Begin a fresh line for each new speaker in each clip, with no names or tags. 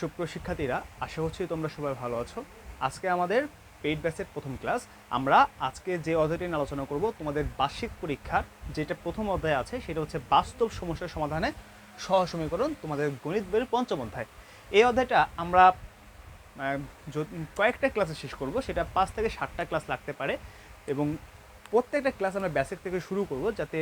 সুপ্রিয় শিক্ষার্থীরা, আশা করছি তোমরা সবাই ভালো আছো। আজকে আমাদের পেইড ব্যাচের প্রথম ক্লাস আমরা আজকে যে অধ্যায়টি নিয়ে আলোচনা করব, তোমাদের বার্ষিক পরীক্ষার যেটা প্রথম অধ্যায় আছে, সেটা হচ্ছে বাস্তব সমস্যার সমাধানে সহ সমীকরণ, তোমাদের গণিত বইয়ের পঞ্চম অধ্যায়। এই অধ্যায়টা আমরা কয়েকটা ক্লাসে শেষ করব, সেটা পাঁচ থেকে সাতটা ক্লাস লাগতে পারে এবং প্রত্যেকটা ক্লাস আমরা বেসিক থেকে শুরু করব, যাতে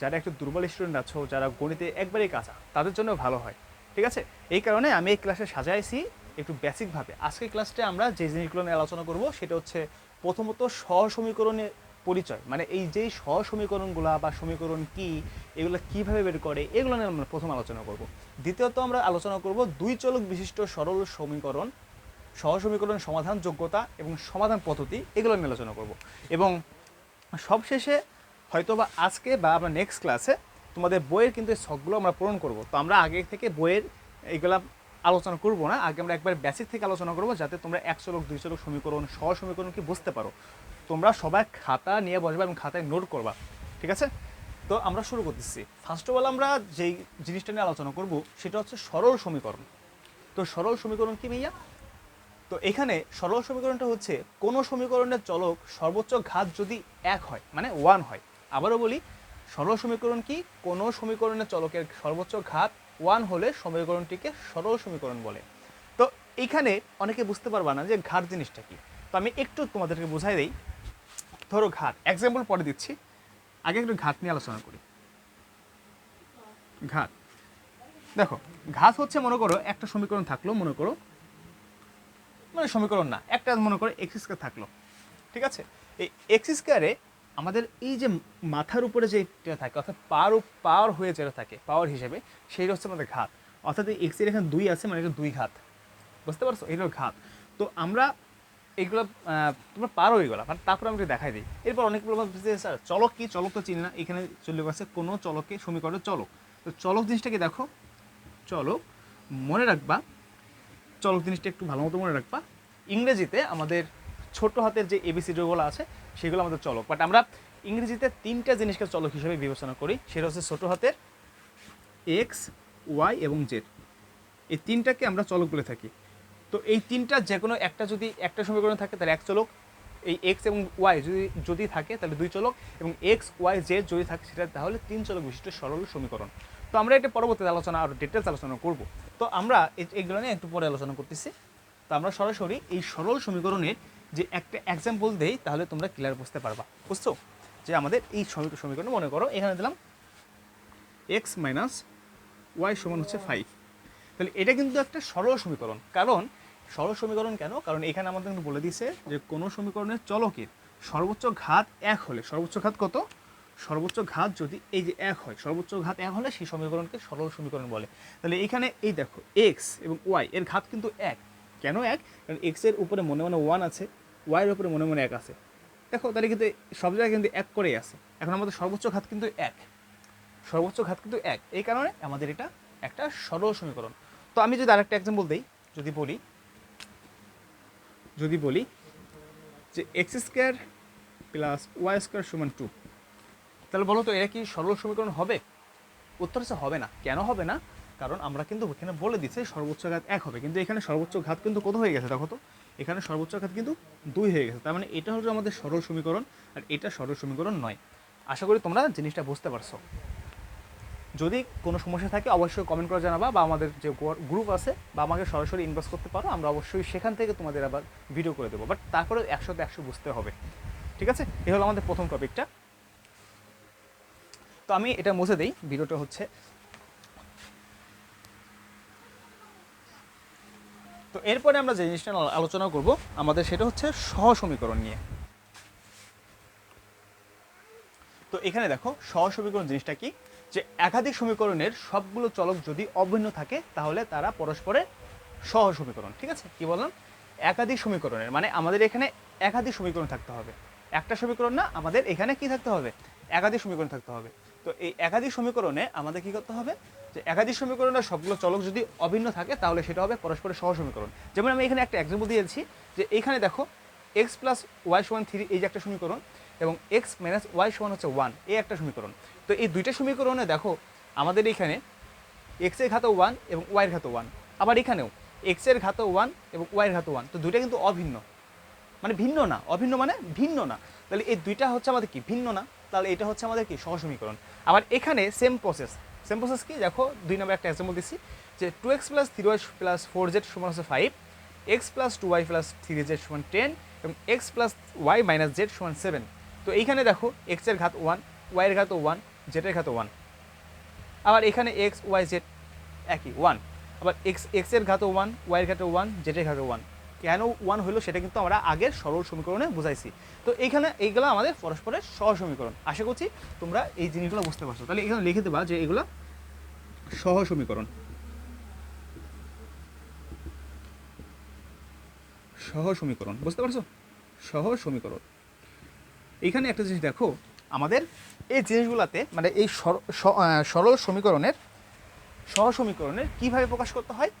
যারা একটু দুর্বল স্টুডেন্ট আছো, যারা গণিতে একবারেই কাঁচা, তাদের জন্য ভালো হয়। ঠিক আছে? এই কারণে আমি এই ক্লাসে সাজাইছি একটু বেসিকভাবে আজকের ক্লাসটা আমরা যে জিনিসগুলো নিয়ে আলোচনা করব সেটা হচ্ছে প্রথমত সহ সমীকরণের পরিচয়। মানে এই যেই সহ সমীকরণগুলা বা সমীকরণ কি, এগুলো কীভাবে বের করে, এগুলো নিয়ে আমরা প্রথম আলোচনা করব। দ্বিতীয়ত আমরা আলোচনা করব দুই চলক বিশিষ্ট সরল সমীকরণ, সহসমীকরণ সমাধান যোগ্যতা এবং সমাধান পদ্ধতি, এগুলো নিয়ে আলোচনা করব। এবং সবশেষে হয়তো বা আজকে বা আমরা নেক্সট ক্লাসে তোমাদের বইয়ের কিন্তু এই শখগুলো আমরা পূরণ করব। তো আমরা আগে থেকে বইয়ের এইগুলা আলোচনা করব না, আগে আমরা একবার বেসিক থেকে আলোচনা করব যাতে তোমরা এক চলক দুই চলক সমীকরণ সহ সমীকরণ কি বুঝতে পারো। তোমরা সবাই খাতা নিয়ে বসবে এবং খাতায় নোট করবা, ঠিক আছে? তো আমরা শুরু করতেছি। ফার্স্ট অফ অল আমরা যেই জিনিসটা নিয়ে আলোচনা করব, সেটা হচ্ছে সরল সমীকরণ। তো সরল সমীকরণ কি ভাইয়া? তো এখানে সরল সমীকরণটা হচ্ছে, কোনো সমীকরণের চলক সর্বোচ্চ ঘাত যদি এক হয় মানে ওয়ান হয়, আবারও বলি সরল সমীকরণ কি? কোন সমীকরণের চলকের সর্বোচ্চ ঘাত ওয়ান হলে সমীকরণটিকে সরল সমীকরণ বলে। তো এখানে অনেকে বুঝতে পারবা না যে ঘাত জিনিসটা কি। তো আমি একটু তোমাদেরকে বোঝাই দিই। ধরো ঘাত এক্সাম্পল পরে দিচ্ছি। আগে একটু ঘাত নিয়ে আলোচনা করি। ঘাত। দেখো, ঘাত হচ্ছে মনে করো একটা সমীকরণ থাকল, মনে করো। মানে সমীকরণ না, একটা মনে করো এক্স স্কোয়ার থাকল। ঠিক আছে? এই এক্স স্কোয়ারে আমাদের এই যে মাথার উপরে যে এটা থাকে, অর্থাৎ পাওয়ার পাওয়ার হয়ে যেটা থাকে, পাওয়ার হিসেবে সেইটা হচ্ছে আমাদের ঘাত। অর্থাৎ এই এক্সের এখানে দুই আছে মানে এটা দুই ঘাত। বুঝতে পারছ? হলো ঘাত। তো আমরা এইগুলো তোমরা পারো এগুলো মানে তারপরে আমি দেখাই দিই। এরপর অনেক প্রবলেম স্যার, চলক কি? চলক তো চিনি না। এখানে চলে গেছে, কোনো চলকে সমীকরণের চলক। তো চলক জিনিসটাকে দেখো, চলক, মনে রাখবা, চলক জিনিসটা একটু ভালো মতো মনে রাখবা। ইংরেজিতে আমাদের ছোট হাতের যে এবিসিডিগুলো আছে সেগুলো আমাদের চলক। বাট আমরা ইংরেজিতে তিনটা জিনিসকে চলক হিসেবে বিবেচনা করি। সেটা হচ্ছে ছোটো হাতের এক্স ওয়াই এবং জেড এই তিনটাকে আমরা চলক বলে থাকি। তো এই তিনটা যে কোনো একটা যদি একটা সমীকরণ থাকে, তাহলে এক চলক। এই এক্স এবং ওয়াই যদি যদি থাকে, তাহলে দুই চলক। এবং এক্স ওয়াই জেড যদি থাকে, সেটা তাহলে তিন চলক বিশিষ্ট সরল সমীকরণ। তো আমরা এটা পরবর্তীতে আলোচনা আর ডিটেলস আলোচনা করব। তো আমরা এগুলো নিয়ে একটু পরে আলোচনা করতেছি। তো আমরা সরাসরি এই সরল সমীকরণের যে একটা এক্সাম্পল দেই, তাহলে তোমরা ক্লিয়ার বুঝতে পারবা। বুঝছ? যে আমাদের এই সমী- সমীকরণ মনে করো, এখানে দিলাম এক্স মাইনাস ওয়াই সমান হচ্ছে ফাইভ তাহলে এটা কিন্তু একটা সরল সমীকরণ। কারণ, সরল সমীকরণ কেন? কারণ এখানে আমাদের কিন্তু বলে দিছে যে কোনো সমীকরণের চলকের সর্বোচ্চ ঘাত এক হলে, সর্বোচ্চ ঘাত কত? সর্বোচ্চ ঘাত যদি এই যে এক হয়, সর্বোচ্চ ঘাত এক হলে সেই সমীকরণকে সরল সমীকরণ বলে। তাহলে এখানে এই দেখো এক্স এবং ওয়াই এর ঘাত কিন্তু এক। কেন এক? কারণ এক্সের উপরে মনে মনে ওয়ান আছে। ওয়াই এর উপরে মনে মনে এক আছে। দেখো, তাহলে কিন্তু সব জায়গায় কিন্তু এক করেই আছে। এখন আমাদের সর্বোচ্চ ঘাত কিন্তু এক। সর্বোচ্চ ঘাত কিন্তু এক। এই কারণে আমাদের এটা একটা সরল সমীকরণ। তো আমি যদি আরেকটা এক্সাম্পল দিই, যদি বলি যদি বলি যে X square plus Y square সমান টু তাহলে বলো তো এটা কি সরল সমীকরণ হবে? উত্তর হচ্ছে হবে না। কেন হবে না? কারণ আমরা কিন্তু এখানে বলে দিচ্ছি সর্বোচ্চ ঘাত এক হবে। কিন্তু এখানে সর্বোচ্চ ঘাত কিন্তু কত হয়ে গেছে দেখো তো? এখানে সর্বোচ্চ ঘাত কিন্তু দুই হয়ে গেছে। তার মানে এটা হলো আমাদের সরল সমীকরণ, আর এটা সরল সমীকরণ নয়। আশা করি তোমরা জিনিসটা বুঝতে পারছ। যদি কোনো সমস্যা থাকে, অবশ্যই কমেন্ট করে জানাবা বা আমাদের যে গ্রুপ আছে বা আমাকে সরাসরি ইনভেস্ট করতে পারো, আমরা অবশ্যই সেখান থেকে তোমাদের আবার ভিডিও করে দেবো। বাট তারপরে একশোতে একশো বুঝতে হবে। ঠিক আছে? এই হলো আমাদের প্রথম টপিকটা তো আমি এটা মুছে দিই। ভিডিওটা হচ্ছে তো এরপরে আমরা যে জিনিসটা আলোচনা করব, আমাদের সেটা হচ্ছে সহ সমীকরণ নিয়ে। তো এখানে দেখো, সহ সমীকরণ জিনিসটা কি? যে একাধিক সমীকরণের সবগুলো চলক যদি অভিন্ন থাকে, তাহলে তারা পরস্পরের সহ সমীকরণ, ঠিক আছে? কি বললাম? একাধিক সমীকরণের মানে আমাদের এখানে একাধিক সমীকরণ থাকতে হবে। একটা সমীকরণ না, আমাদের এখানে কি থাকতে হবে? একাধিক সমীকরণ থাকতে হবে। তো এই একাধিক সমীকরণে আমাদের কি করতে হবে? যে একাধিক সমীকরণের সবগুলো চলক যদি অভিন্ন থাকে, তাহলে সেটা হবে পরস্পরের সহ সমীকরণ। যেমন আমি এখানে একটা এক্সাম্পল দিয়েছি, যে এখানে দেখো এক্স প্লাস ওয়াই সমান থ্রি এই যে একটা সমীকরণ, এবং এক্স মাইনাস ওয়াই সমান হচ্ছে ওয়ান এই একটা সমীকরণ। তো এই দুইটা সমীকরণে দেখো, আমাদের এখানে এক্সের ঘাত ওয়ান এবং ওয়াই এর ঘাত ওয়ান আবার এখানেও এক্সের ঘাত ওয়ান এবং ওয়াই এর ঘাত ওয়ান তো দুইটা কিন্তু অভিন্ন। মানে ভিন্ন না, অভিন্ন মানে ভিন্ন না। তাহলে এই দুইটা হচ্ছে আমাদের কি? ভিন্ন না। তাহলে এটা হচ্ছে আমাদের কি? সহসমীকরণ। আবার এখানে সেম প্রসেস সেম প্রসেস কি? দেখো, দুই নম্বর একটা এক্সাম্পল দিচ্ছি যে two X plus three Y plus four Z সমান হচ্ছে five X plus two Y plus three Z সমান টেন এবং X plus Y minus Z সমান সেভেন তো এইখানে দেখো এক্সের ঘাত ওয়ান ওয়াইয়ের ঘাত ওয়ান জেডের ঘাত ওয়ান আবার এখানে এক্স ওয়াই জেড একই ওয়ান আবার এক্স এক্সের ঘাত ওয়ান ওয়াইয়ের ঘাত ওয়ান জেডের ঘাত ওয়ান কেন ওয়ান হলো সেটা কিন্তু আমরা আগের সরল সমীকরণে বুঝাইছি। তো এইখানে এইগুলো আমাদের পরস্পরের সহ সমীকরণ। আশা করছি তোমরা এই জিনিসগুলো বুঝতে পারছ। তাহলে এখানে লিখে দেবা যে এগুলো সহ সমীকরণ। সহ সমীকরণ, বুঝতে পারছ? সহ সমীকরণ। এইখানে একটা জিনিস দেখো, আমাদের এই জিনিসগুলোতে মানে এই সরল সমীকরণের, সহ সমীকরণের কীভাবে প্রকাশ করতে হয়?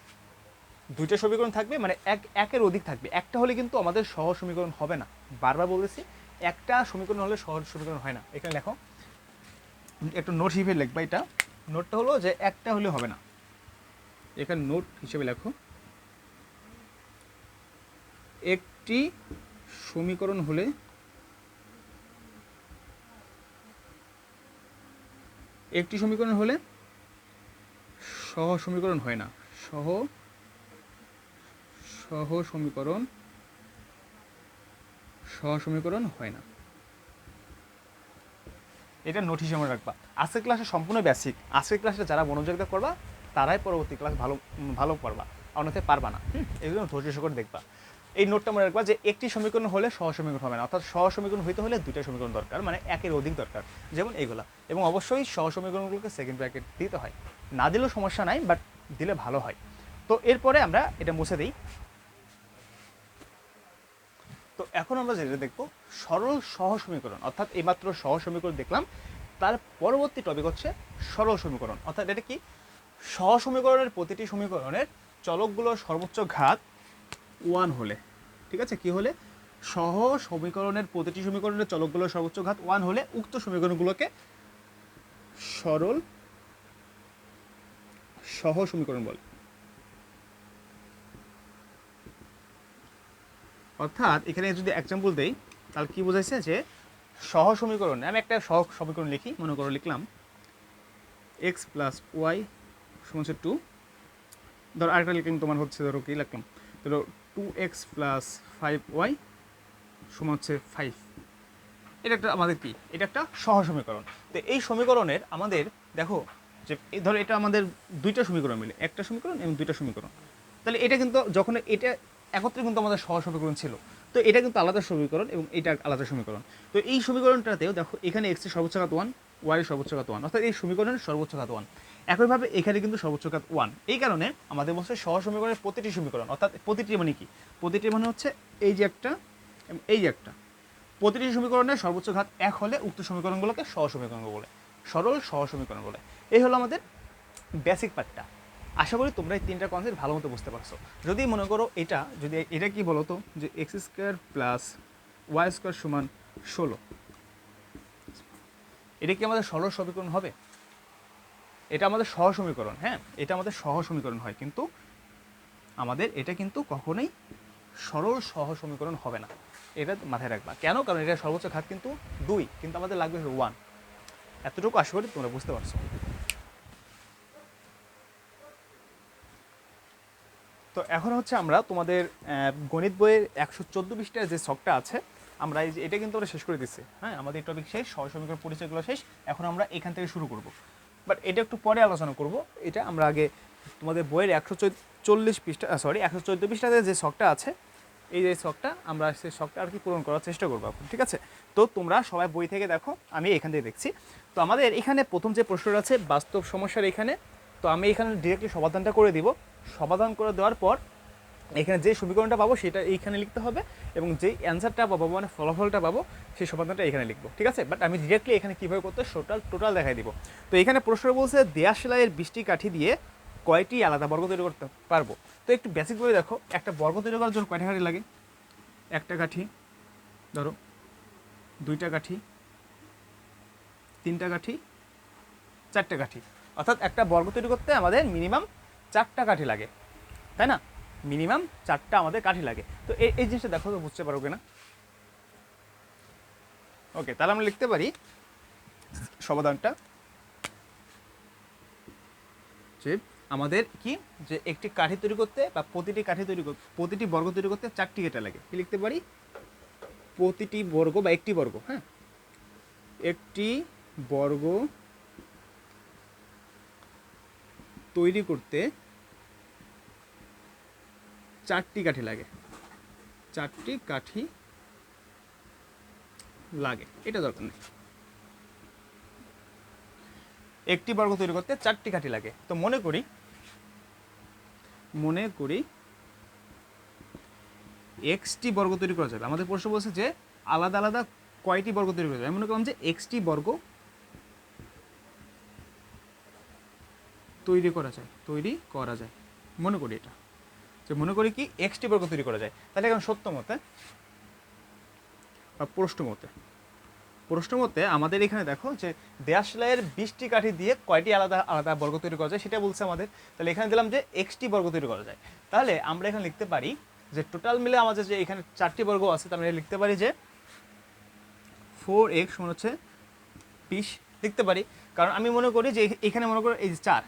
দুইটা সমীকরণ থাকবে মানে এক, একের অধিক থাকবে। একটা হলে কিন্তু আমাদের সহ সমীকরণ হবে না। বারবার বলেছি একটা সমীকরণ হলে সহজ সমীকরণ হয় না। এখানে লেখো, একটু নোট হিসেবে লিখবা এটা। নোটটা হলো যে একটা হলে হবে না। এখানে নোট হিসেবে লেখো, একটি সমীকরণ হলে একটি সমীকরণ হলে সহ সমীকরণ হয় না। সহ সহ সমীকরণ সহ সমীকরণ হয় না। এটা নোট হিসেবে রাখবা। আজকের ক্লাসে সম্পূর্ণ বেসিক আজকের ক্লাসে যারা মনোযোগ দিয়ে করবা তারাই পরবর্তী ক্লাস ভালো ভালো পারবা অন্যথায় পারবা না। হুম, এগুলো ধৈর্য সহকারে দেখবা। এই নোটটা মনে রাখবা যে একটি সমীকরণ হলে সহ সমীকরণ হবে না। অর্থাৎ সহ সমীকরণ হইতে হলে দুইটা সমীকরণ দরকার মানে একের অধিক দরকার। যেমন এইগুলা। এবং অবশ্যই সহ সমীকরণগুলোকে সেকেন্ড ব্র্যাকেট দিতে হয়। না দিলেও সমস্যা নাই বাট দিলে ভালো হয়। তো এরপরে আমরা এটা মুছে দিই। এখন আমরা যেটা দেখব, সরল সহ সমীকরণ, অর্থাৎ এইমাত্র সহ সমীকরণ দেখলাম, তার পরবর্তী টপিক হচ্ছে সরল সমীকরণ, অর্থাৎ এটা কি? সহ সমীকরণের প্রতিটি সমীকরণের চলকগুলোর সর্বোচ্চ ঘাত ওয়ান হলে, ঠিক আছে? কি হলে? সহ সমীকরণের প্রতিটি সমীকরণের চলকগুলোর সর্বোচ্চ ঘাত ওয়ান হলে উক্ত সমীকরণগুলোকে সরল সহ সমীকরণ বলে। অর্থাৎ এখানে যদি এক্সাম্পল দেই, তাহলে কি বোঝাইছে যে সহ সমীকরণ, আমি একটা সহ সমীকরণ লিখি, মনে করো লিখলাম এক্স প্লাস ওয়াই সমান হচ্ছে টু ধরো আরেকটা লিখলাম, তোমার হচ্ছে ধরো কি লিখলাম, ধরো two X plus five Y সমান হচ্ছে ফাইভ এটা একটা আমাদের কি? এটা একটা সহ সমীকরণ। তো এই সমীকরণের আমাদের, দেখো, যে ধরো এটা আমাদের দুইটা সমীকরণ মিলে, একটা সমীকরণ এবং দুইটা সমীকরণ। তাহলে এটা কিন্তু যখন এটা একত্রে কিন্তু আমাদের সহ সমীকরণ ছিল। তো এটা কিন্তু আলাদা সমীকরণ এবং এটা আলাদা সমীকরণ। তো এই সমীকরণটাতেও দেখো, এখানে এক্সের সর্বোচ্চ ঘাত ওয়ান ওয়াই এর সর্বোচ্চ ঘাত ওয়ান অর্থাৎ এই সমীকরণের সর্বোচ্চ ঘাত ওয়ান একইভাবে এখানে কিন্তু সর্বোচ্চ ঘাত ওয়ান এই কারণে আমাদের বলছে সহ সমীকরণের প্রতিটি সমীকরণ, অর্থাৎ প্রতিটি মানে কি? প্রতিটি মানে হচ্ছে এই যে একটা এই যে একটা। প্রতিটি সমীকরণের সর্বোচ্চ ঘাত এক হলে উক্ত সমীকরণগুলোকে সহ সমীকরণ বলে, সরল সহ সমীকরণ বলে। এই হলো আমাদের বেসিক পার্টটা আশা করি তোমরা এই তিনটা কনসেপ্ট ভালো মতো বুঝতে পারছ। যদি মনে করো এটা, যদি এটা কি বলো তো যে X square plus Y square সমান ষোলো। এটা কি আমাদের সরল সমীকরণ হবে? এটা আমাদের সহ সমীকরণ হ্যাঁ? এটা আমাদের সহ সমীকরণ হয়, কিন্তু আমাদের এটা কিন্তু কখনোই সরল সহ সমীকরণ হবে না। এটা মাথায় রাখবা। কেন? কারণ এটা সর্বোচ্চ ঘাত কিন্তু দুই, কিন্তু আমাদের লাগবে ওয়ান এতটুকু আশা করি তোমরা বুঝতে পারছ। তো এখন হচ্ছে আমরা তোমাদের গণিত বইয়ের একশো চোদ্দ পৃষ্ঠার যে শখটা আছে, আমরা এই যে এটা কিন্তু আমরা শেষ করে দিচ্ছি। হ্যাঁ আমাদের টপিক শেষ সহ সমীকরণ পরিচয়গুলো শেষ, এখন আমরা এখান থেকে শুরু করব। বাট এটা একটু পরে আলোচনা করব। এটা আমরা আগে তোমাদের বইয়ের একশো চল্লিশ পৃষ্ঠা সরি একশো চোদ্দ পৃষ্ঠাতে যে শখটা আছে, এই যে শখটা আমরা সেই শখটা আর কি পূরণ করার চেষ্টা করব এখন, ঠিক আছে? তো তোমরা সবাই বই থেকে দেখো, আমি এখান থেকে দেখছি। তো আমাদের এখানে প্রথম যে প্রশ্নটা আছে, বাস্তব সমস্যার এখানে, তো আমি এখানে ডিরেক্টলি সমাধানটা করে দিব। সমাধান করে দেওয়ার পর এখানে যে সমীকরণটা পাবো সেটা এইখানে লিখতে হবে এবং যেই অ্যান্সারটা পাবো মানে ফলাফলটা পাবো সেই সমাধানটা এখানে লিখব, ঠিক আছে? বাট আমি ডিরেক্টলি এখানে কীভাবে করতে টোটাল টোটাল দেখাই দিব। তো এখানে প্রশ্ন বলছে দেয়া সেলাইয়ের বৃষ্টি কাঠি দিয়ে কয়টি আলাদা বর্গ তৈরি করতে পারব? তো একটু বেসিক বেসিকভাবে দেখো, একটা বর্গ তৈরি করার জন্য কয়টা কাঠি লাগে? একটা কাঠি, ধরো, দুইটা কাঠি, তিনটা কাঠি, চারটে কাঠি। অর্থাৎ একটা বর্গ তৈরি করতে আমাদের মিনিমাম চারটা কাঠি লাগে, তাই না? মিনিমাম চারটা আমাদের কাঠি লাগে। তো এই এই জিনিসটা দেখো, তো বুঝতে পারো কিনা? ওকে তাহলে আমরা লিখতে পারি সমাধানটা। যে আমাদের কি? যে একটি কাঠি তৈরি করতে বা প্রতিটি কাঠি তৈরি করতে প্রতিটি বর্গ তৈরি করতে চারটি কেটে লাগে। কি লিখতে পারি? প্রতিটি বর্গ বা একটি বর্গ হ্যাঁ? একটি বর্গ তৈরি করতে চারটি কাঠি লাগে। চারটি কাঠি লাগে, এটা দরকার নেই। একটি বর্গ তৈরি করতে চারটি কাঠি লাগে। তো মনে করি মনে করি এক্সটি বর্গ তৈরি করা যাবে। আমাদের প্রশ্ন বলছে যে আলাদা আলাদা কয়টি বর্গ তৈরি করা যাবে? আমি মনে করলাম যে এক্সটি বর্গ তৈরি করা যায়, তৈরি করা যায়। মনে করি এটা। যে মনে করি কি এক্সটি বর্গ তৈরি করা যায়। তাহলে এখন সত্য মতে বা প্রশ্ন মতে প্রশ্ন মতে আমাদের এখানে দেখো যে দেয়াশলাইয়ের বিশটি কাঠি দিয়ে কয়টি আলাদা আলাদা বর্গ তৈরি করা যায় সেটা বলছে আমাদের। তাহলে এখানে দিলাম যে এক্সটি বর্গ তৈরি করা যায়। তাহলে আমরা এখানে লিখতে পারি যে টোটাল মিলে আমাদের যে এখানে চারটি বর্গ আছে, তার মানে লিখতে পারি যে ফোর এক্স সমান হচ্ছে বিশ। লিখতে পারি। কারণ আমি মনে করি যে এখানে মনে করি এই চার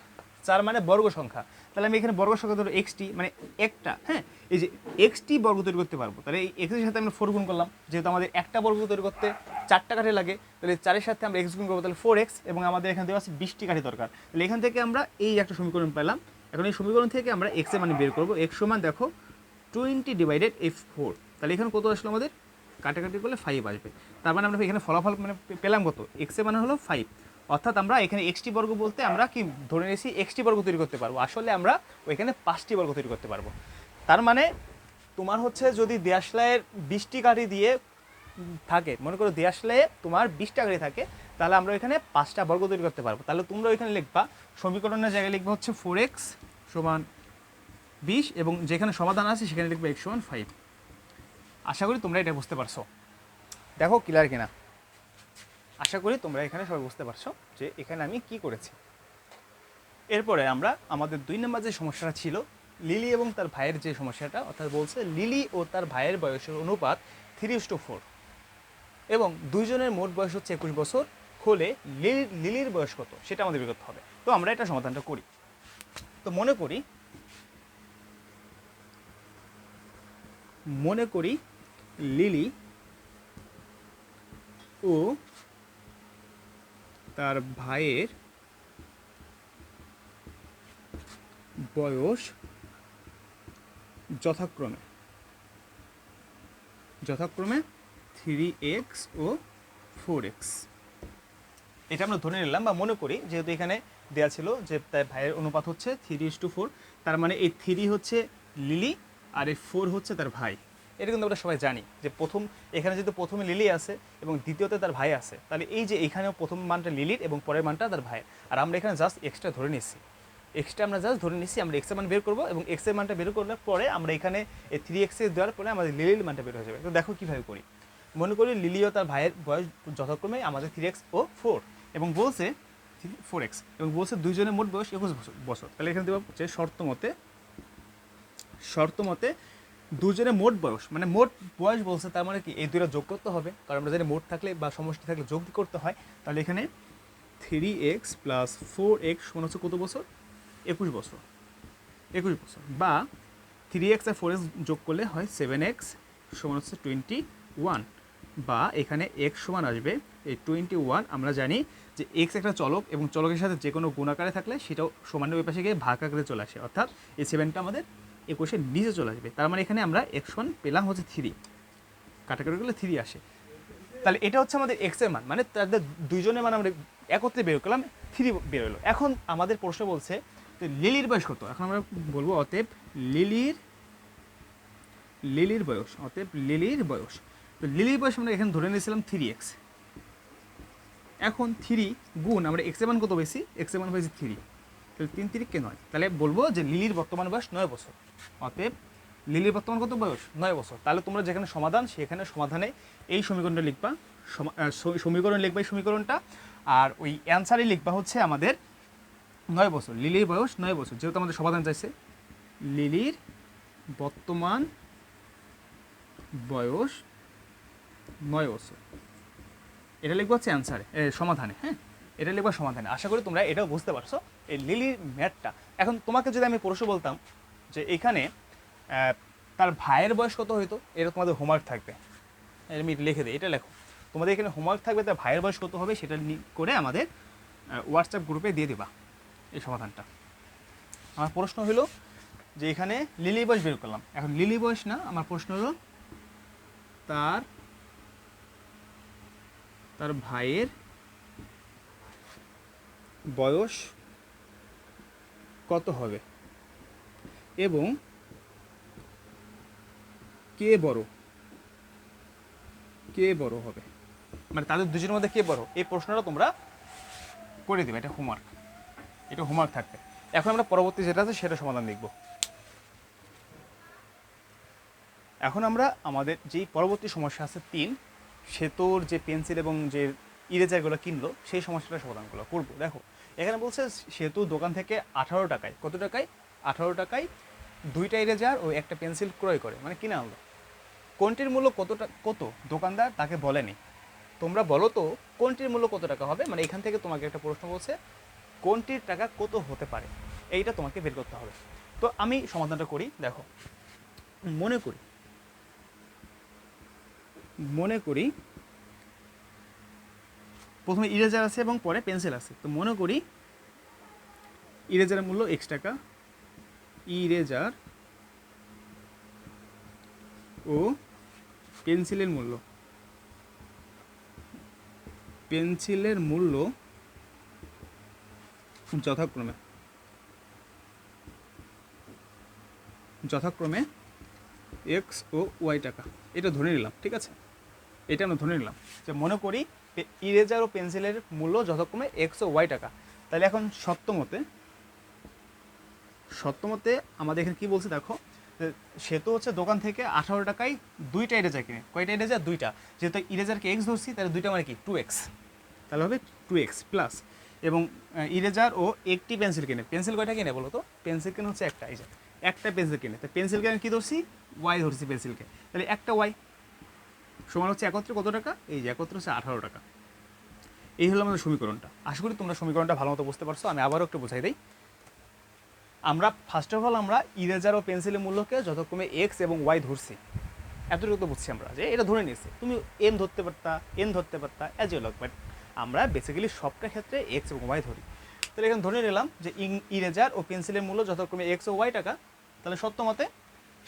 চার মানে বর্গ সংখ্যা। তাহলে আমি এখানে বর্গ সংখ্যা ধরো এক্সটি মানে একটা হ্যাঁ? এই যে এক্সটি বর্গ তৈরি করতে পারব। তাহলে এই এক্সের সাথে আমরা ফোর গুণ করলাম। যেহেতু আমাদের একটা বর্গ তৈরি করতে চারটা কাঠি লাগে, তাহলে চারের সাথে আমরা এক্স গুণ করব, তাহলে ফোর এক্স এবং আমাদের এখান থেকে আছে বিশটি কাঠি দরকার। তাহলে এখান থেকে আমরা এই একটা সমীকরণ পেলাম। এখন এই সমীকরণ থেকে আমরা এক্সের মানে বের করব। এক্স সমান দেখো টোয়েন্টি ডিভাইডেড এফ ফোর তাহলে এখানে কত আসলো আমাদের? কাটাকাটি করলে ফাইভ আসবে। তার মানে আমরা এখানে ফলাফল মানে পেলাম কত? এক্সের মানে হলো ফাইভ অর্থাৎ আমরা এখানে এক্সটি বর্গ বলতে আমরা কি ধরে নিয়েছি এক্সটি বর্গ তৈরি করতে পারব। আসলে আমরা ওইখানে পাঁচটি বর্গ তৈরি করতে পারব। তার মানে তোমার হচ্ছে যদি দেয়াশলাইয়ের বিশটি কাঠি দিয়ে থাকে, মনে করো দেয়াশলাইয়ে তোমার বিশটা কাঠি থাকে, তাহলে আমরা এখানে পাঁচটা বর্গ তৈরি করতে পারব। তাহলে তোমরা ওইখানে লিখবা, সমীকরণের জায়গায় লিখবা হচ্ছে ফোর এক্স সমান বিশ এবং যেখানে সমাধান আছে সেখানে লিখবে এক্স সমান ফাইভ আশা করি তোমরা এটা বুঝতে পারছ। দেখো ক্লিয়ার কিনা? আশা করি তোমরা এখানে সবাই বুঝতে পারছ যে এখানে আমি কি করেছি। এরপরে আমরা আমাদের দুই নম্বর যে সমস্যাটা ছিল, লিলি এবং তার ভাইয়ের যে সমস্যাটা, অর্থাৎ বলছে লিলি ও তার ভাইয়ের বয়সের অনুপাত থ্রি টু ফোর এবং দুইজনের মোট বয়স হচ্ছে একুশ বছর, হলে লিলির লিলির বয়স কত? সেটা আমাদের বের করতে হবে। তো আমরা এটা সমাধানটা করি। তো মনে করি মনে করি লিলি ও তার ভাইয়ের বয়স যথাক্রমে যথাক্রমে থ্রি এক্স ও ফোর এক্স এটা আমরা ধরে নিলাম বা মনে করি, যেহেতু এখানে দেওয়া ছিল যে তার ভাইয়ের অনুপাত হচ্ছে থ্রি ইস টু ফোর তার মানে এই থ্রি হচ্ছে লিলি আর এই ফোর হচ্ছে তার ভাই। এটা কিন্তু আমরা সবাই জানি যে প্রথম, এখানে যেহেতু প্রথমে লিলি আছে এবং দ্বিতীয়তে তার ভাই আছে, তাহলে এই যে এখানেও প্রথম মানটা লিলির এবং পরের মানটা তার ভাইয়ের। আর আমরা এখানে জাস্ট এক্সট্রা ধরে নিচ্ছি এক্সট্রা আমরা জাস্ট ধরে নিচ্ছি আমরা এক্সের মান বের করব এবং এক্সের মানটা বের করার পরে আমরা এখানে এই থ্রি এক্সে দেওয়ার পরে আমাদের লিলির মানটা বের হয়ে যাবে। তো দেখো কীভাবে করি। মনে করি লিলি ও তার ভাইয়ের বয়স যথাক্রমে আমাদের থ্রি এক্স ও ফোর এবং বলছে ফোর এক্স এবং বলছে দুইজনের মোট বয়স একুশ বছর। বছর। তাহলে এখানে দেওয়া হচ্ছে শর্ত মতে শর্ত মতে দুজনের মোট বয়স মানে মোট বয়স বলছে তার মানে কি এই দুইটা যোগ করতে হবে। কারণ আমরা জানি মোট থাকলে বা সমষ্টি থাকলে যোগ করতে হয়। তাহলে এখানে three X plus four X সমান হচ্ছে কত বছর? একুশ বছর। একুশ বছর। বা থ্রি এক্স আর ফোর এক্স যোগ করলে হয় সেভেন এক্স সমান হচ্ছে টোয়েন্টি ওয়ান বা এখানে এক্স সমান আসবে এই টোয়েন্টি ওয়ান আমরা জানি যে এক্স একটা চলক এবং চলকের সাথে যে কোনো গুণাকারে থাকলে সেটাও সমানের ওই পাশে গিয়ে ভাগ আকারে চলে আসে। অর্থাৎ এই সেভেনটা আমাদের একুশের নিচে চলে আসবে। তার মানে এখানে আমরা ওয়ান পেলাম হচ্ছে থ্রি কাটাকাটি করলে থ্রি আসে। তাহলে এটা হচ্ছে আমাদের এক্সের মান। মানে তাদের দুইজনের মান আমরা একত্রে বের করলাম থ্রি বের হলো। এখন আমাদের প্রশ্ন বলছে যে লিলির বয়স কত? এখন আমরা বলব অতএব লিলির লিলির বয়স, অতএব লিলির বয়স। তো লিলির বয়স আমরা এখানে ধরে নিয়েছিলাম থ্রি এক্স এখন থ্রি গুণ আমরা এক্সের মান কত বেশি এক্সের মান হয়েছে থ্রি তাহলে তিন তিরিককে নয়। তাহলে বলব যে লিলির বর্তমান বয়স নয় বছর। অতএব লিলির বর্তমান কত বয়স? নয় বছর। তাহলে তোমরা যেখানে সমাধান, সেখানে সমাধানে এই সমীকরণটা লিখবা। সমীকরণ লিখবা এই সমীকরণটা। আর ওই অ্যান্সারই লিখবা হচ্ছে আমাদের নয় বছর। লিলির বয়স নয় বছর। যেহেতু আমাদের সমাধান চাইছে। লিলির বর্তমান বয়স নয় বছর। এটা লিখব হচ্ছে অ্যান্সারে সমাধানে হ্যাঁ? এটা লিখব সমাধান। আশা করি তোমরা এটাও বুঝতে পারছ, এই লিলির ম্যাটটা এখন তোমাকে যদি আমি প্রশ্ন বলতাম যে এখানে তার ভাইয়ের বয়স কত হইতো? এটা তোমাদের হোমওয়ার্ক থাকবে। আমি লিখে দিই, এটা লেখো। তোমাদের এখানে হোমওয়ার্ক থাকবে, তার ভাইয়ের বয়স কত হবে সেটা করে আমাদের হোয়াটসঅ্যাপ গ্রুপে দিয়ে দিবা, এই সমাধানটা। আমার প্রশ্ন হলো যে এখানে লিলি বয়স বের করলাম। এখন লিলি বয়স না, আমার প্রশ্ন হলো তার তার ভাইয়ের বয়স কত হবে? এবং কে বড়? কে বড় হবে? মানে তাদের দুজনের মধ্যে কে বড়? এই প্রশ্নটা তোমরা করে দেবে, এটা হোমওয়ার্ক এটা হোমওয়ার্ক থাকবে। এখন আমরা পরবর্তী যেটা আছে, সেটা সমাধান দেখব। এখন আমরা আমাদের যেই পরবর্তী সমস্যা আছে তিন সেতুর যে পেন্সিল এবং যে ইরেজারগুলো কিনলো, সেই সমস্যাটা সমাধানগুলো করব। দেখো, এখানে বলছে সেতু দোকান থেকে আঠারো টাকায়, কত টাকায়? আঠারো টাকায় দুইটা ইরেজার ও একটা পেন্সিল ক্রয় করে মানে কিনে আনলো। কোনটির মূল্য কত টা- কত? দোকানদার তাকে বলেনি। তোমরা বলো তো, কোনটির মূল্য কত টাকা হবে? মানে এখান থেকে তোমাকে একটা প্রশ্ন বলছে, কোনটির টাকা কত হতে পারে? এইটা তোমাকে বের করতে হবে। তো আমি সমাধানটা করি, দেখো। মনে করি মনে করি প্রথমে ইরেজার আছে এবং পরে পেন্সিল আছে। তো মনে করি ইরেজারের মূল্য এক্স টাকা। ইরেজার ও পেন্সিলের মূল্য। পেন্সিলের মূল্য যথাক্রমে। যথাক্রমে এক্স ও ওয়াই টাকা। এটা ধরে নিলাম, ঠিক আছে? এটা আমরা ধরে নিলাম। যে মনে করি ইরেজার ও পেন্সিলের মূল্য যথাক্রমে এক্স ও ওয়াই টাকা। তাহলে এখন সপ্তমতে সপ্তমতে আমাদের এখানে কী বলছে দেখো? সে তো হচ্ছে দোকান থেকে আঠারো টাকায় দুইটা ইরেজার কিনে। কয়টা ইরেজার? দুইটা। যেহেতু ইরেজারকে এক্স ধরছি, তাহলে দুইটা মানে কি? টু এক্স তাহলে হবে টু এক্স প্লাস এবং ইরেজার ও একটি পেন্সিল কিনে। পেন্সিল কয়টা কিনে বলো তো? পেন্সিল কিনে হচ্ছে একটা, এই যে একটা পেন্সিল কিনে। তো পেন্সিলকে আমি কী ধরছি? ওয়াই ধরছি পেন্সিলকে। তাহলে একটা ওয়াই সমান হচ্ছে একত্রে কত টাকা? এই যে একত্রে হচ্ছে আঠারো টাকা। এই হলো আমাদের সমীকরণটা। আশা করি তোমরা সমীকরণটা ভালো মতো বুঝতে পারছ, আমি আবারও একটু বোঝাই দিই। আমরা ফার্স্ট অফ অল আমরা ইরেজার ও পেন্সিলের মূল্যকে যথাক্রমে এক্স এবং ওয়াই ধরছি। এতটুকু তো বুঝছি আমরা, যে এটা ধরে নিয়েছি। তুমি এম ধরতে পারতা এন ধরতে পারতা অ্যাজ ইউ লক বাট আমরা বেসিক্যালি সবটা ক্ষেত্রে এক্স এবং ওয়াই ধরি। তাহলে এখানে ধরে নিলাম যে ইরেজার ও পেন্সিলের মূল্য যথাক্রমে এক্স ও ওয়াই টাকা, তাহলে সত্য মতে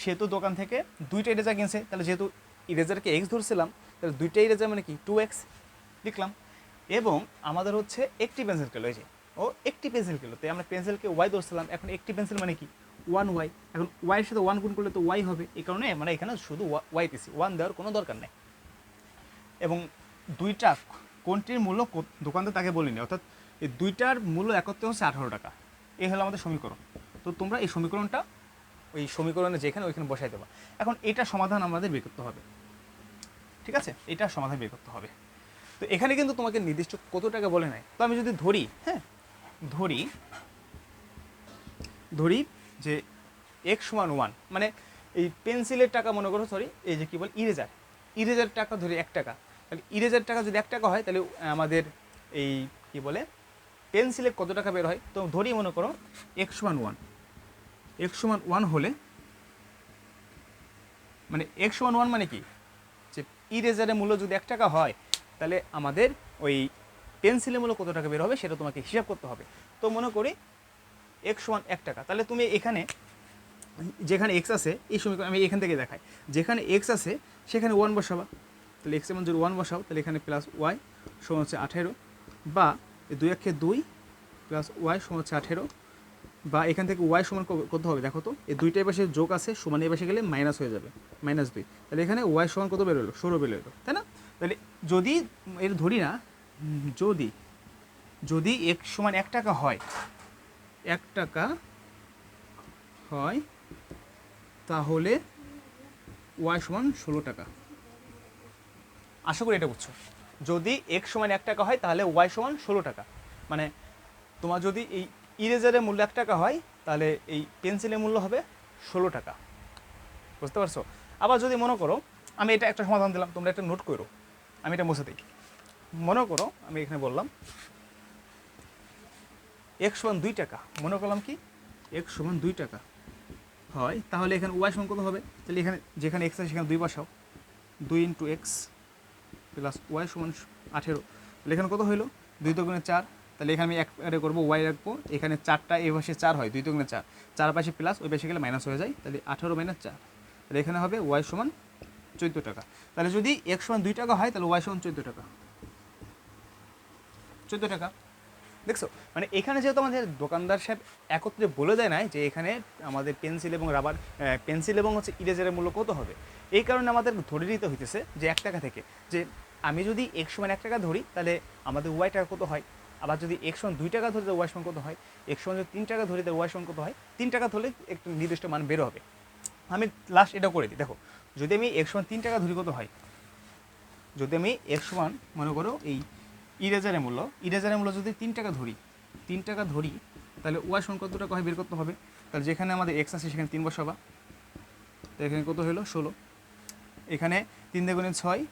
সেহেতু দোকান থেকে দুইটা ইরেজার কিনছে, তাহলে যেহেতু ইরেজারকে এক্স ধরছিলাম, তাহলে দুইটা ইরেজার মানে কি? টু এক্স লিখলাম। এবং আমাদের হচ্ছে একটি পেন্সিল কিলো এই যে, ও একটি পেন্সিল কিলো তাই আমরা পেন্সিলকে ওয়াই ধরছিলাম, এখন একটি পেন্সিল মানে কি? ওয়ান ওয়াই এখন ওয়াইয়ের সাথে ওয়ান গুণ করলে তো ওয়াই হবে, এই কারণে মানে এখানে শুধু ওয়াই দিছি ওয়ান দেওয়ার কোনো দরকার নেই। এবং দুইটা কোনটির মূল্য দোকানদার তাকে বলিনি, অর্থাৎ এই দুইটার মূল্য একত্রে হচ্ছে আঠারো টাকা। এই হলো আমাদের সমীকরণ। তো তোমরা এই সমীকরণটা, ওই সমীকরণে যেখানে ওইখানে বসাই দেবা। এখন এটা সমাধান আমাদের বের হবে। ঠিক আছে? এটা সমাধান বের করতে হবে। তো এখানে কিন্তু তোমাকে নির্দিষ্ট কত টাকা বলে নাই। তো আমি যদি ধরি হ্যাঁ ধরি ধরি যে এক সমান ওয়ান মানে এই পেন্সিলের টাকা মনে করো সরি এই যে কী বল ইরেজার ইরেজার টাকা ধরি এক টাকা। তাহলে ইরেজার টাকা যদি এক টাকা হয়, তাহলে আমাদের এই কি বলে পেন্সিলে কত টাকা বের হয়? তো ধরি মনে করো এক সমান ওয়ান এক সমান ওয়ান হলে মানে এক সমান ওয়ান মানে কি? ইরেজারের মূল্য যদি এক টাকা হয়, তাহলে আমাদের ওই পেন্সিলের মূল্য কত টাকা বের হবে সেটা তোমাকে হিসাব করতে হবে। তো মনে করি এক সমান এক টাকা। তাহলে তুমি এখানে যেখানে এক্স আছে, এই সমীকরণ আমি এখান থেকে দেখাই। যেখানে এক্স আছে, সেখানে ওয়ান বসাবা। তাহলে এক্স এমন যদি ওয়ান বসাও, তাহলে এখানে প্লাস ওয়াই সমান হচ্ছে আঠেরো বা দুই একে দুই প্লাস ওয়াই সমান হচ্ছে আঠেরো। বা এখান থেকে ওয়াই সমান কত হবে, দেখো তো। এই দুইটাই পাশে যোগ আছে, সমান এই পাশে গেলে মাইনাস হয়ে যাবে মাইনাস দুই। তাহলে এখানে ওয়াই সমান কত বেরোলো ষোলো বেরোলো তাই না? তাহলে যদি, এর ধরি না, যদি যদি এক সমান এক টাকা হয়, এক টাকা হয়, তাহলে ওয়াই সমান ষোলো টাকা। আশা করি এটা বুঝছ। যদি এক সমান এক টাকা হয়, তাহলে ওয়াই সমান ষোলো টাকা। মানে তোমার যদি এই ইরেজারের মূল্য এক টাকা হয়, তাহলে এই পেন্সিলের মূল্য হবে ষোলো টাকা। বুঝতে পারছ? আবার যদি মনে করো, আমি এটা একটা সমাধান দিলাম, তোমরা একটা নোট করো, আমি এটা মুছে দিই মনে করো, আমি এখানে বললাম এক সমান দুই টাকা। মনে করলাম কি? এক সমান দুই টাকা হয়, তাহলে এখানে ওয়াই সমান কত হবে? তাহলে এখানে যেখানে এক্স আছে সেখানে দুই বসাও। দুই ইন্টু এক্স প্লাস ওয়াই সমান আঠেরো। তাহলে এখানে কত হইল? দুই দুগুণে চার। তাহলে এখানে আমি এক করব ওয়াই রাখব। এখানে চারটা এ পাশে চার হয়, দুই দুগুণে চার। চার পাশে প্লাস ওই পাশে গেলে মাইনাস হয়ে যায়। তাহলে আঠেরো মাইনাস চার। তাহলে এখানে হবে ওয়াই সমান চোদ্দ টাকা। তাহলে যদি এক সমান দুই টাকা হয়, তাহলে ওয়াই সমান চোদ্দ টাকা। চোদ্দ টাকা। দেখছ? মানে এখানে যেহেতু আমাদের দোকানদার সাহেব একত্রে বলে দেয় নাই যে এখানে আমাদের পেন্সিল এবং রাবার পেন্সিল এবং হচ্ছে ইরেজারের মূল্য কত হবে, এই কারণে আমাদের ধরে নিতে হইতেছে যে এক টাকা থেকে। যে আমি যদি এক সমান এক টাকা ধরি, তাহলে আমাদের ওয়াই টাকা কত হয়? আবার যদি এক সমান দুই টাকা ধরি ওয়াই সমান কত হয় এক সমান যদি তিন টাকা ধরে ওয়াই সমান কত হয়, তিন টাকা ধরলে একটু নির্দিষ্ট মান বের হবে। আমি লাস্ট এটা করে দিই, দেখো, যদি আমি এক সমান তিন টাকা ধরি কত হয়, যদি আমি এক সমান মনে করো এই ইরেজারের মূল্য ইরেজারের মূল্য যদি তিন টাকা ধরি, তিন টাকা ধরি, তাহলে ওয়াই সমান কত টাকা বের করতে হবে? তাহলে যেখানে আমাদের এক্স আছে সেখানে তিন বসাবা। তো এখানে কত হলো? ষোলো। এখানে তিন দেগুণে ছয়,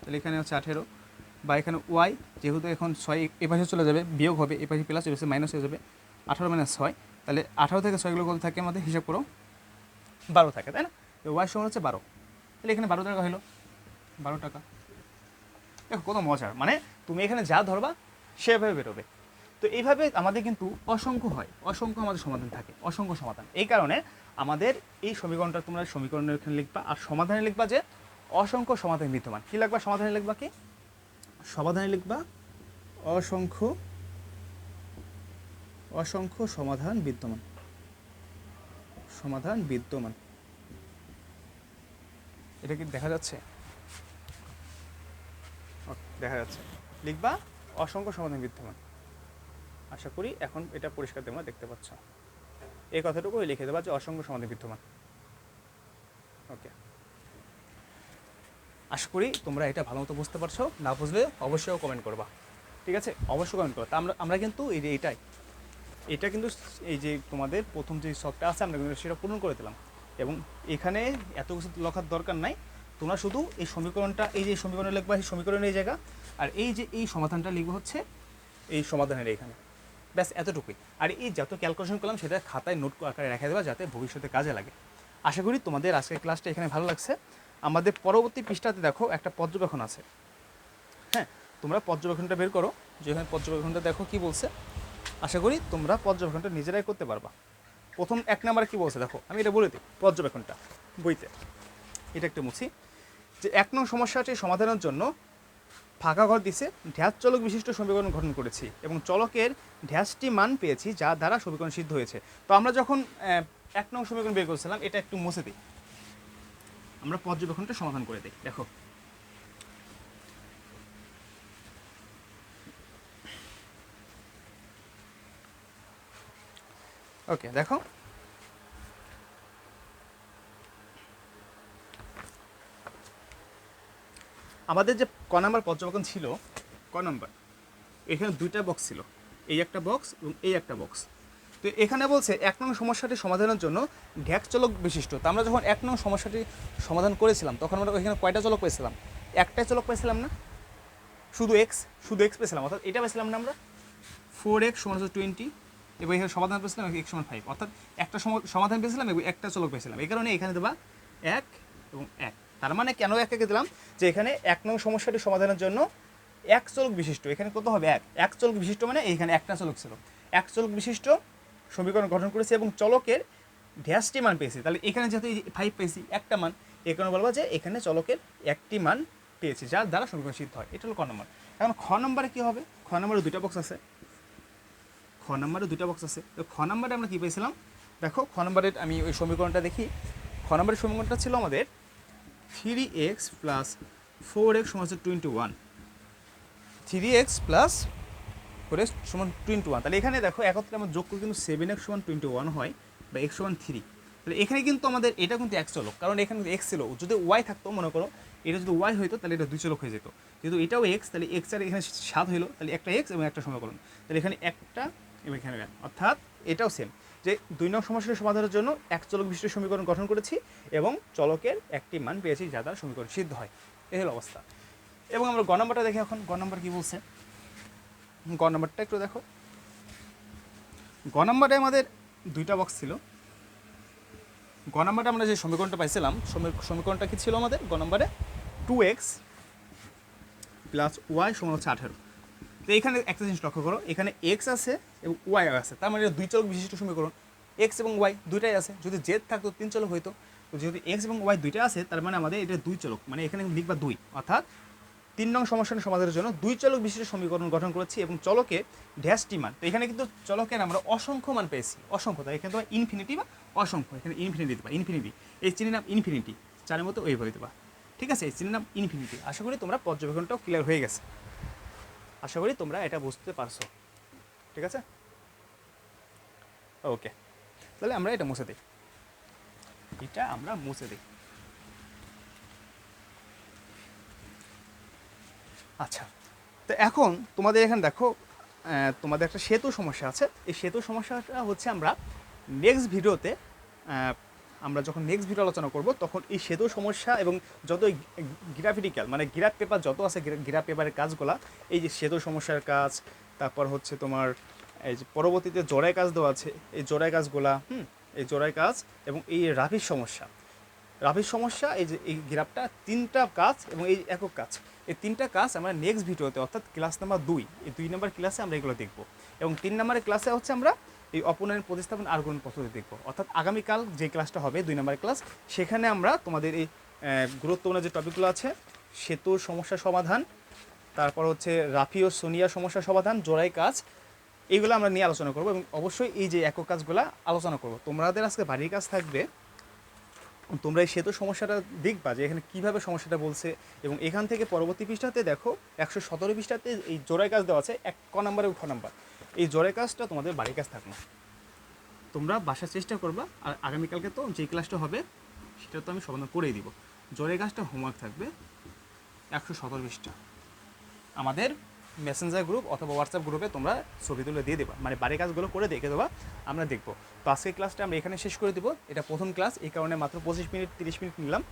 তাহলে এখানে হচ্ছে আঠেরো। বা এখানে ওয়াই যেহেতু এখন ছয় এ পাশে চলে যাবে, বিয়োগ হবে এ পাশে প্লাস এ পাশে মাইনাস হয়ে যাবে। আঠারো মাইনাস ছয়, তাহলে আঠারো থেকে ছয়গুলো কত থাকে আমাদের? হিসাব করো। বারো থাকে, তাই না? তো ওয়াই সমান হচ্ছে বারো। তাহলে এখানে বারো টাকা হলো। বারো টাকা। দেখো কত মজার। মানে তুমি এখানে যা ধরবা, সেভাবে বেরোবে। তো এইভাবে আমাদের কিন্তু অসংখ্য হয়। অসংখ্য আমাদের সমাধান থাকে। অসংখ্য সমাধান। এই কারণে আমাদের এই সমীকরণটা তোমরা সমীকরণের এখানে লিখবা। আর সমাধানে লিখবা যে অসংখ্য সমাধান বিদ্যমান। কী লিখবা? সমাধানে লিখবা কি? সমাধানে লিখবা। অসংখ্য অসংখ্য সমাধান বিদ্যমান। সমাধান বিদ্যমান। এটা কি দেখা যাচ্ছে? দেখা যাচ্ছে। লিখবা, অসংখ্য সমাধান বিদ্যমান। আশা করি এখন এটা পরিষ্কার তোমরা দেখতে পাচ্ছ। এই কথাটুকু লিখে দেবা যে অসংখ্য সমাধান বিদ্যমান। ওকে। আশা করি তোমরা এটা ভালো মতো বুঝতে পারছ। না বুঝলে অবশ্যই কমেন্ট করবা। ঠিক আছে? অবশ্যই কমেন্ট করবা। তা আমরা আমরা কিন্তু এই যে এটাই, এটা কিন্তু এই যে তোমাদের প্রথম যে শখটা আছে, আমরা কিন্তু সেটা পূরণ করে দিলাম। এবং এখানে এত কিছু লেখার দরকার নাই। তোমরা শুধু এই সমীকরণটা, এই যে সমীকরণ লিখবা এই সমীকরণের এই জায়গা, আর এই যে এই সমাধানটা লিখব হচ্ছে এই সমাধানের এখানে। ব্যাস, এতটুকুই। আর এই যত ক্যালকুলেশন করলাম, সেটা খাতায় নোট আকারে রেখে দেওয়া যাতে ভবিষ্যতে কাজে লাগে। আশা করি তোমাদের আজকের ক্লাসটা এখানে ভালো লাগছে। আমাদের পরবর্তী পৃষ্ঠাতে দেখো একটা পর্যবেক্ষণ আছে। হ্যাঁ তোমরা পর্যবেক্ষণটা বের করো। যেখানে পর্যবেক্ষণটা দেখো কি বলছে? আশা করি তোমরা পর্যবেক্ষণটা নিজেরাই করতে পারবা। প্রথম এক নাম্বারে কি বলছে দেখো, আমি এটা বলে দিই, পর্যবেক্ষণটা, বইতে। এটা একটু মুছি। যে এক নং সমস্যাটি সমাধানের জন্য ফাঁকা ঘর দিছে ঢ্যাস চলক বিশিষ্ট সমীকরণ গঠন করেছি এবং চলকের ঢ্যাসটি মান পেয়েছি যা দ্বারা সমীকরণ সিদ্ধ হয়েছে। তো আমরা যখন এক নং সমীকরণ বের করেছিলাম, এটা একটু মুছে দিই। আমরা পর্যবেক্ষণটা সমাধান করে দিই দেখো। ওকে, দেখো। আমাদের যে ক নাম্বার পর্যবেক্ষণ ছিল, ক নাম্বার, এখানে দুইটা বক্স ছিল। এই একটা বক্স এবং এই একটা বক্স তো এখানে বলছে, এক নং সমস্যাটি সমাধানের জন্য ঢ্যাক চলক বিশিষ্ট। তো আমরা যখন এক নং সমস্যাটি সমাধান করেছিলাম, তখন আমরা এখানে কয়টা চলক পেয়েছিলাম? একটাই চলক পেয়েছিলাম না? শুধু এক্স শুধু এক্স পেয়েছিলাম, অর্থাৎ এটা পেয়েছিলাম না আমরা? ফোর এক্স সমান হচ্ছে টোয়েন্টি এবং এখানে সমাধান পেয়েছিলাম এক্স সমান ফাইভ অর্থাৎ একটা সম- সমাধান পেয়েছিলাম এবং একটা চলক পেয়েছিলাম। এই কারণে এখানে দেবা এক এবং এক। তার মানে কেন এক একে দিলাম? যে এখানে এক নং সমস্যাটি সমাধানের জন্য এক চলক বিশিষ্ট। এখানে কত হবে? এক। এক চলক বিশিষ্ট মানে এইখানে একটা চলক ছিল। এক চলক বিশিষ্ট সমীকরণ গঠন করেছি এবং চলকের ঢ্যাসটি মান পেয়েছি। তাহলে এখানে যেহেতু ফাইভ পেয়েছি, একটা মান এই কারণে বলব যে এখানে চলকের একটি মান পেয়েছি, যার দ্বারা সমীকরণ সিদ্ধ হয়। এটা হলো ক নম্বর। এখন খ নম্বরে কী হবে? খ নম্বরে দুটা বক্স আছে। খ নম্বরে দুটা বক্স আছে। তো খ নম্বরে আমরা কী পেয়েছিলাম? দেখো, খ নম্বরের আমি ওই সমীকরণটা দেখি। খ নম্বরের সমীকরণটা ছিল আমাদের three X plus four X সমান হচ্ছে twenty one three X plus X সমান টোয়েন্টি ওয়ান তাহলে এখানে দেখো একত্রে আমার যোগ করে কিন্তু সেভেন এক্স সমান টোয়েন্টি ওয়ান হয় বা এক্স সমান থ্রি তাহলে এখানে কিন্তু আমাদের এটা কিন্তু এক চলক, কারণ এখানে এক্স ছিল যদি ওয়াই থাকতো, মনে করো, এটা যদি ওয়াই হইতো, তাহলে এটা দুই চলক হয়ে যেত। যেহেতু এটাও এক্স তাহলে এক্স আর এখানে সাত হইল, তাহলে একটা এক্স এবং একটা সমীকরণ তাহলে এখানে একটা এবং এখানে এক। অর্থাৎ এটাও সেম যে দুই নং সমস্যার সমাধানের জন্য এক চলক বিশিষ্ট সমীকরণ গঠন করেছি এবং চলকের একটি মান পেয়েছি যা দ্বারা সমীকরণ সিদ্ধ হয়। এই হলো অবস্থা। এবং আমরা গ নম্বরটা দেখি এখন। গ নম্বর কী বলছে? গ নম্বরটা একটু দেখো। গ নম্বরে আমাদের দুইটা বক্স ছিল। গ নম্বরে আমরা যে সমীকরণটা পাইছিলাম, সমী- সমীকরণটা কি ছিল আমাদের? গ নম্বরে টু এক্স প্লাস ওয়াই সমান হচ্ছে আঠেরো। তো এখানে একটা জিনিস লক্ষ্য করো, এখানে এক্স আছে এবং ওয়াই আছে। তার মানে দুই চলক বিশিষ্ট সমীকরণ। এক্স এবং ওয়াই দুইটাই আছে। যদি জেড থাকতো, তিন চলক হইতো। তো যেহেতু এক্স এবং ওয়াই দুইটা আছে, তার মানে আমাদের এটা দুই চলক। মানে এখানে লিখবা দুই। অর্থাৎ তিন নং সমস্যার সমাধানের জন্য দুই চলক বিশিষ্ট সমীকরণ গঠন করেছি এবং চলকে ড্যাশটি মান। তো এখানে কিন্তু চলকের আমরা অসংখ্য মান পেয়েছি, অসংখ্য। তাই এখানে তোমার ইনফিনিটি বা অসংখ্য, এখানে ইনফিনিটি দিবা ইনফিনিটি এই চিনির নাম ইনফিনিটি চারের মতো ওইভাবে দেবা। ঠিক আছে? এই চিনির নাম ইনফিনিটি আশা করি তোমরা পর্যবেক্ষণটাও ক্লিয়ার হয়ে গেছে। আশা করি তোমরা এটা বুঝতে পারছ। ঠিক আছে? ওকে তাহলে আমরা এটা মুছে দিই। এটা আমরা মুছে দিই। আচ্ছা। তো এখন তোমাদের এখানে দেখো তোমাদের একটা সেতু সমস্যা আছে। এই সেতু সমস্যাটা হচ্ছে আমরা নেক্সট ভিডিওতে আমরা যখন নেক্সট ভিডিও আলোচনা করব, তখন এই সেতু সমস্যা এবং যত গ্রাফিটিক্যাল মানে গ্রাফ পেপার যত আছে গ্রাফ পেপারের কাজগুলা, এই যে সেতু সমস্যার কাজ, তারপর হচ্ছে তোমার এই যে পরবর্তীতে জোড়ায় কাজ দেওয়া আছে, এই জোড়ায় কাজগুলা, হুম, এই জোড়ায় কাজ এবং এই রাফির সমস্যা। রাফির সমস্যা, এই যে এই গ্রাফটা তিনটা কাজ এবং এই একক কাজ। এই তিনটা কাজ আমরা নেক্সট ভিডিওতে অর্থাৎ ক্লাস নাম্বার দুই, এই দুই নাম্বার ক্লাসে আমরা এগুলো দেখব। এবং তিন নাম্বারের ক্লাসে হচ্ছে আমরা এই অপনয়ন প্রতিস্থাপন আর্গুমেন্ট পদ্ধতি দেখব। অর্থাৎ আগামীকাল যে ক্লাসটা হবে, দুই নাম্বার ক্লাস সেখানে আমরা তোমাদের এই গুরুত্বপূর্ণ যে টপিকগুলো আছে, সেতুর সমস্যা সমাধান, তারপর হচ্ছে রাফি ও সোনিয়া সমস্যা সমাধান, জোড়াই কাজ, এইগুলো আমরা নিয়ে আলোচনা করব এবং অবশ্যই এই যে একক কাজগুলো আলোচনা করব। তোমাদের আজকে বাড়ির কাজ থাকবে তোমরা এই সেতু সমস্যাটা দেখবা যে এখানে কীভাবে সমস্যাটা বলছে এবং এখান থেকে পরবর্তী পৃষ্ঠাতে দেখো একশো সতেরো পৃষ্ঠাতে এই জোড়াই কাজ দেওয়া আছে, এক ক নাম্বার এবং খ নাম্বার। এই জোড়াই কাজটা তোমাদের বাড়ির কাজ থাকবে তোমরা বাসার চেষ্টা করবা, আর আগামীকালকে তো যে ক্লাসটা হবে সেটা তো আমি সমাধান করেই দিব। জোড়াই কাজটা হোমওয়ার্ক থাকবে একশো সতেরো পৃষ্ঠা। আমাদের মেসেঞ্জার গ্রুপ অথবা হোয়াটসঅ্যাপ গ্রুপে তোমরা ছবি তুলে দিয়ে দেবা। মানে বাড়ির কাজগুলো করে দেখে দেবা, আমরা দেখব। তো আজকের ক্লাসটা আমরা এখানে শেষ করে দেবো। এটা প্রথম ক্লাস এই কারণে মাত্র পঁচিশ মিনিট, তিরিশ মিনিট নিলাম।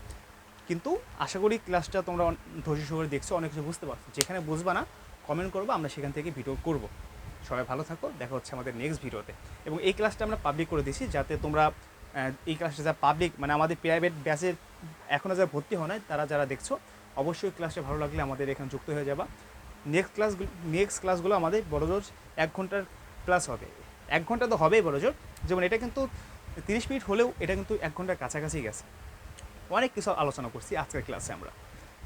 কিন্তু আশা করি ক্লাসটা তোমরা ধৈর্য সহকারে দেখছ, অনেক কিছু বুঝতে পারছ। যেখানে বুঝবা না কমেন্ট করব, আমরা সেখান থেকে ভিডিও করব। সবাই ভালো থাকো, দেখা হচ্ছে আমাদের নেক্সট ভিডিওতে এবং এই ক্লাসটা আমরা পাবলিক করে দিয়েছি যাতে তোমরা এই ক্লাসটা যা পাবলিক মানে আমাদের প্রাইভেট ব্যাচের এখনও যারা ভর্তি হয় নাই, তারা যারা দেখছ, অবশ্যই ক্লাসটা ভালো লাগলে আমাদের এখানে যুক্ত হয়ে যাবা। নেক্সট ক্লাস নেক্সট ক্লাসগুলো আমাদের বড়জোর এক ঘণ্টার ক্লাস হবে। এক ঘণ্টা তো হবেই বড়জোর। যেমন এটা কিন্তু তিরিশ মিনিট হলেও এটা কিন্তু এক ঘণ্টার কাছাকাছি গেছে। অনেক কিছু আলোচনা করছি আজকের ক্লাসে আমরা।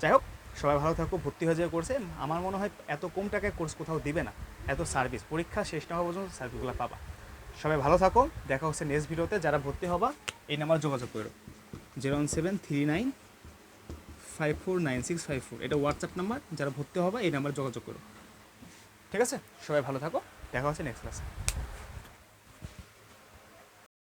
যাই হোক, সবাই ভালো থাকো, ভর্তি হয়ে যাওয়া করছে আমার মনে হয় এত কম টাকায় কোর্স কোথাও দিবে না। এত সার্ভিস পরীক্ষা শেষ না হওয়া পর্যন্ত সার্ভিসগুলো পাবা। সবাই ভালো থাকো। দেখা হচ্ছে নেক্সট ভিডিওতে যারা ভর্তি হবা, এই নাম্বার যোগাযোগ করো। Zero one seven three nine five four nine six five four এটা হোয়াটসঅ্যাপ নাম্বার, যারা ভর্তি হবে এই নাম্বার যোগাযোগ করো। ঠিক আছে? সবাই ভালো থাকো। দেখা হচ্ছে নেক্সট ক্লাসে।